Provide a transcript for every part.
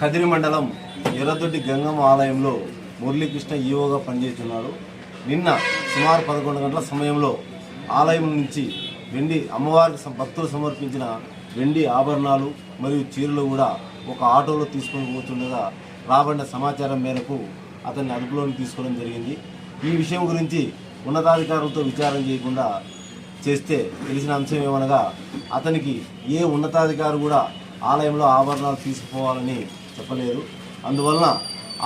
కదిరి మండలం ఎర్రదొడ్డి గంగమ్మ ఆలయంలో మురళీకృష్ణ ఈవోగా పనిచేస్తున్నాడు. నిన్న సుమారు పదకొండు గంటల సమయంలో ఆలయం నుంచి వెండి అమ్మవారికి భక్తులు సమర్పించిన వెండి ఆభరణాలు మరియు చీరలు కూడా ఒక ఆటోలో తీసుకొని పోతుండగా రాబడిన సమాచారం మేరకు అతన్ని అదుపులోకి తీసుకోవడం జరిగింది. ఈ విషయం గురించి ఉన్నతాధికారులతో విచారం చేయకుండా చేస్తే తెలిసిన అంశం ఏమనగా అతనికి ఏ ఉన్నతాధికారి కూడా ఆలయంలో ఆభరణాలు తీసుకుపోవాలని చెప్పలేదు అందువలన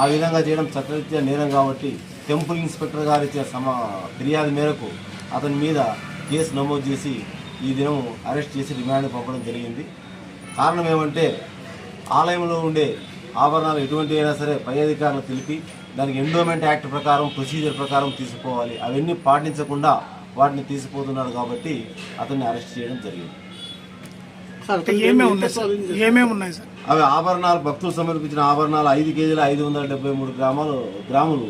ఆ విధంగా చేయడం చట్టరీత్యా నేరం కాబట్టి టెంపుల్ ఇన్స్పెక్టర్ గారు ఇచ్చిన సమా ఫిర్యాదు మేరకు అతని మీద కేసు నమోదు చేసి ఈ దినం అరెస్ట్ చేసి రిమాండ్ పంపడం జరిగింది. కారణం ఏమంటే ఆలయంలో ఉండే ఆభరణాలు ఎటువంటి అయినా సరే పై అధికారులు తెలిపి దానికి ఎండోమెంట్ యాక్ట్ ప్రకారం ప్రొసీజర్ ప్రకారం తీసుకోవాలి. అవన్నీ పాటించకుండా వాటిని తీసిపోతున్నాడు కాబట్టి అతన్ని అరెస్ట్ చేయడం జరిగింది. ఏమేమి ఉన్నాయి సార్? ఏమేమి ఉన్నాయి సార్? అవి ఆభరణాలు భక్తులు సమర్పించిన ఆభరణాలు ఐదు కేజీల ఐదు వందల డెబ్బై మూడు గ్రామాలు గ్రాములు.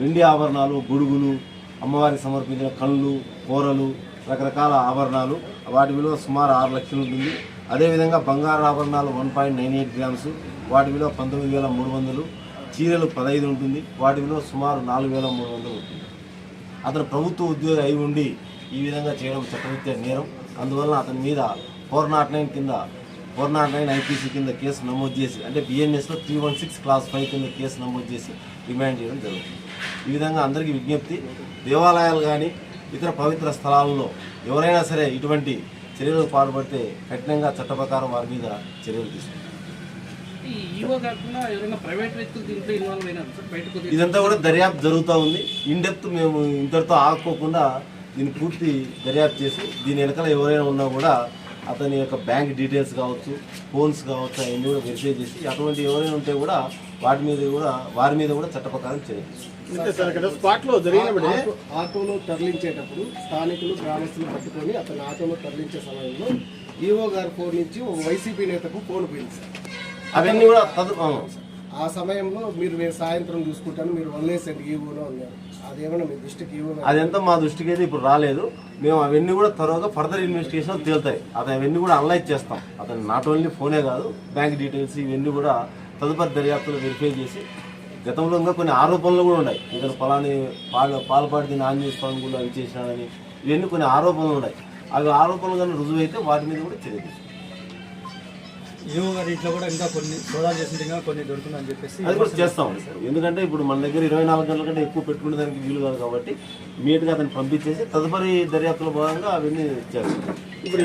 వెండి ఆభరణాలు గొడుగులు అమ్మవారికి సమర్పించిన కళ్ళు కూరలు రకరకాల ఆభరణాలు. వాటి విలువ సుమారు ఆరు లక్షలు ఉంటుంది. అదేవిధంగా బంగారు ఆభరణాలు one point nine eight grams వాటి విలువ పంతొమ్మిది వేల మూడు వందలు. చీరలు పదహైదు ఉంటుంది. వాటి విలువ సుమారు నాలుగు వేల మూడు వందలు ఉంటుంది. అతను ప్రభుత్వ ఉద్యోగి అయి ఉండి ఈ విధంగా చేయడం చట్టరీత్యా నేరం. అందువలన అతని మీద ఫోర్ నాట్ నైన్ కింద ఫోర్ నాట్ నైన్ ఐపీసీ కింద కేసు నమోదు చేసి అంటే బిఎన్ఎస్లో three one six clause five కింద కేసు నమోదు చేసి రిమాండ్ చేయడం జరుగుతుంది. ఈ విధంగా అందరికీ విజ్ఞప్తి దేవాలయాలు కానీ ఇతర పవిత్ర స్థలాలలో ఎవరైనా సరే ఇటువంటి చర్యలకు పాల్పడితే కఠినంగా చట్ట ప్రకారం వారి మీద చర్యలు తీసుకుంటారు. వదిలి- ఇదంతా కూడా దర్యాప్తు జరుగుతూ ఉంది. ఇన్ డెప్త్ మేము ఇంతటితో ఆగకోకుండా దీన్ని పూర్తి దర్యాప్తు చేసి దీని వెనకాల ఎవరైనా ఉన్నా కూడా అతని యొక్క బ్యాంక్ డీటెయిల్స్ కావచ్చు ఫోన్స్ కావచ్చు అవన్నీ కూడా వెరిఫై చేసి అటువంటి ఎవరైనా ఉంటే కూడా వాటి మీద కూడా వారి మీద కూడా చట్ట ప్రకారం చర్య తీసుకుంటాం. అంతే సార్ ఇక్కడ స్పాట్లో జరిగినప్పుడే ఆటో- ఆటోలో తరలించేటప్పుడు స్థానికులు గ్రామస్తులు పట్టుకొని అతను ఆటోలో తరలించే సమయంలో ఈవో గారి ఫోన్ నుంచి ఒక వైసీపీ నేతకు ఫోన్ పోయింది సార్ అవన్నీ కూడా ఆ. ఆ సమయంలో మీరు నేను సాయంత్రం చూసుకుంటాను మీరు వదిలేసండి ఈవోలో అన్నారు అదేమన్నా మీ దృష్టికి ఈవో అదంతా మా దృష్టికి అయితే ఇప్పుడు రాలేదు మేము అవన్నీ కూడా త్వరగా ఫర్దర్ ఇన్వెస్టిగేషన్ తేలుతాయి. అతను అవన్నీ కూడా అనలైజ్ చేస్తాం. అతను నాట్ ఓన్లీ ఫోనే కాదు బ్యాంక్ డీటెయిల్స్ ఇవన్నీ కూడా తదుపరి దర్యాప్తులు వెరిఫై చేసి గతంలో ఇంకా కొన్ని ఆరోపణలు కూడా ఉన్నాయి. ఇతను ఫలాని పాల పాలపాటి దీని ఆంజనేయ స్వామి కూడా అవి చేసినాడని ఇవన్నీ కొన్ని ఆరోపణలు ఉన్నాయి. అవి ఆరోపణలు కానీ రుజువైతే వాటి మీద కూడా చర్య గారి ఇంట్లో కూడా ఇంకా కొన్ని సోదాలు ఇంకా కొన్ని దొరుకుతుందని చెప్పేసి అది కూడా చేస్తాం ఎందుకంటే ఇప్పుడు మన దగ్గర ఇరవై నాలుగు గంటల కంటే ఎక్కువ పెట్టుకునే దానికి వీలు కాదు కాబట్టి ఇమీడియట్గా అతను పంపించేసి తదుపరి దర్యాప్తులో భాగంగా అవన్నీ చేస్తాం ఇప్పుడు